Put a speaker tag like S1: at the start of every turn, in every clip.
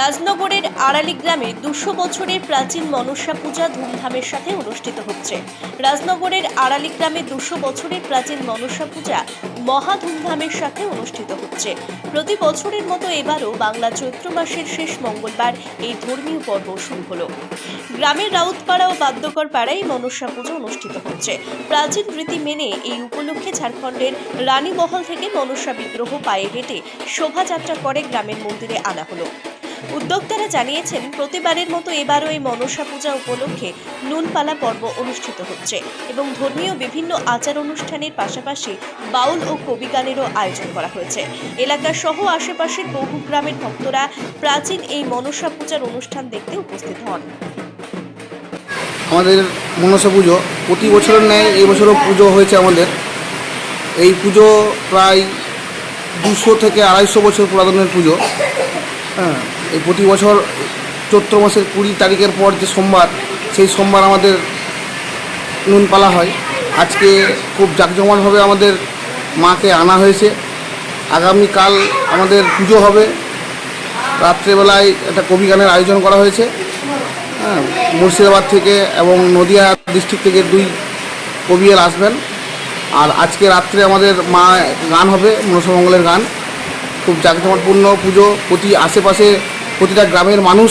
S1: রাজনগরের আড়ালি গ্রামে দুশো বছরের প্রাচীন মনসা পূজা ধুমধামের সাথে অনুষ্ঠিত হচ্ছে। রাজনগরের আড়ালি গ্রামে দুশো বছরের প্রাচীন মনসা পূজা মহা ধুমধামের সাথে অনুষ্ঠিত হচ্ছে। প্রতি বছরের মতো এবারও বাংলা চৈত্র মাসের শেষ মঙ্গলবার এই ধর্মীয় পর্ব শুরু হলো। গ্রামের রাউতপাড়া ও বাদ্যকর পাড়ায় মনসা পুজো অনুষ্ঠিত হচ্ছে। প্রাচীন রীতি মেনে এই উপলক্ষে ঝাড়খণ্ডের রানীমহল থেকে মনসা বিগ্রহ পায়ে হেঁটে শোভাযাত্রা করে গ্রামের মন্দিরে আনা হলো। উদ্যোক্তারা জানিয়েছেন, প্রতিবারের মতো এবারও এই মনসা পূজা উপলক্ষে নুনপালা পর্ব অনুষ্ঠিত হচ্ছে এবং ধর্মীয় বিভিন্ন আচার অনুষ্ঠানের পাশাপাশি বাউল ও কবি গানেরও আয়োজন করা হয়েছে। এলাকা সহ আশেপাশের বহু গ্রামের ভক্তরা প্রাচীন এই মনসা পূজার অনুষ্ঠান দেখতে উপস্থিত হন।
S2: আমাদের মনসা পুজো প্রতি বছরের ন্যায় এই বছরও পুজো হয়েছে আমাদের। এই পুজো প্রায় দুশো থেকে আড়াইশো বছর পুরাতনের পুজো। হ্যাঁ। এই প্রতি বছর চৈত্র মাসের কুড়ি তারিখের পর যে সোমবার, সেই সোমবার আমাদের নুন পালা হয়। আজকে খুব জাঁকজমকভাবে আমাদের মাকে আনা হয়েছে। আগামীকাল আমাদের পুজো হবে। রাত্রেবেলায় একটা কবি গানের আয়োজন করা হয়েছে। হ্যাঁ মুর্শিদাবাদ থেকে এবং নদিয়া ডিস্ট্রিক্ট থেকে দুই কবিয়াল আসবেন। আর আজকে রাত্রে আমাদের মা গান হবে মনসমঙ্গলের গান। খুব জাঁকজমকপূর্ণ পুজো। প্রতি আশেপাশে প্রতিটা গ্রামের মানুষ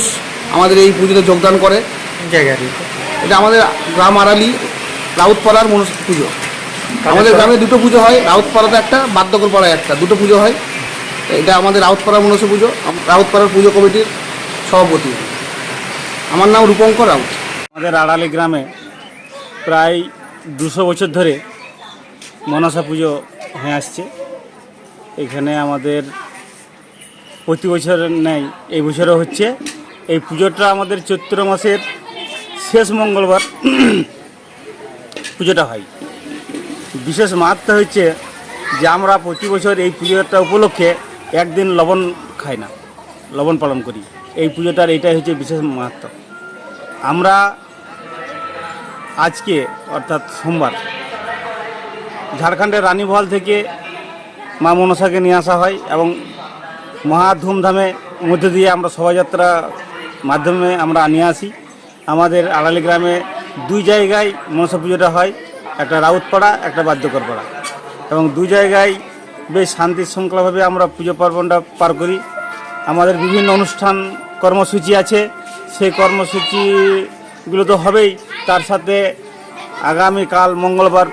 S2: আমাদের এই পুজোতে যোগদান করে। এটা আমাদের গ্রাম আড়ালি রাউতপাড়ার মনসা পুজো। আমাদের গ্রামে দুটো পুজো হয় রাউতপাড়াতে একটা বাদ্যকর পাড়ায় একটা। দুটো পুজো হয়। এটা আমাদের রাউতপাড়া মনসা পুজো রাউতপাড়ার পুজো কমিটির সভাপতি। আমার নাম রূপঙ্কর রাউত।
S3: আমাদের আড়ালি গ্রামে প্রায় দুশো বছর ধরে মনসা পুজো হয়ে আসছে। এখানে আমাদের প্রতি বছর নেই এই বছরও হচ্ছে। এই পুজোটা আমাদের চৈত্র মাসের শেষ মঙ্গলবার পুজোটা হয়। বিশেষ মাহাত্ম হচ্ছে যে আমরা প্রতি বছর এই পুজোটা উপলক্ষে একদিন লবণ খাই না, লবণ পালন করি। এই পুজোটার এইটাই হচ্ছে বিশেষ মাহাত্ম আমরা আজকে, অর্থাৎ সোমবার, ঝাড়খণ্ডের রানীমহল থেকে মা মনসাকে নিয়ে আসা হয় এবং মহা ধুমধামে মধ্যে দিয়ে আমরা শোভাযাত্রা মাধ্যমে আমরা নিয়ে আসি। আমাদের আড়ালি গ্রামে দুই জায়গায় মনসা পুজোটা হয়, একটা রাউতপাড়া, একটা বাদ্যকর পাড়া এবং দুই জায়গায় বেশ শান্তি শৃঙ্খলাভাবে আমরা পুজো পার্বণটা পার করি। আমাদের বিভিন্ন অনুষ্ঠান কর্মসূচি আছে, সেই কর্মসূচিগুলো তো হবেই। তার সাথে আগামীকাল মঙ্গলবার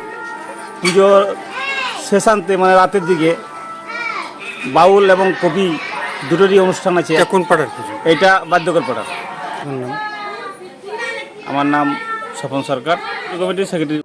S3: পুজো শেষান্তে মানে রাতের দিকে বাউল এবং কবি দুটোরই অনুষ্ঠান আছে।
S4: কোন পাড়ার পুজো?
S3: এটা বাদ্যকর
S4: পাড়ার
S3: আমার নাম স্বপন সরকার। কমিটির সেক্রেটারি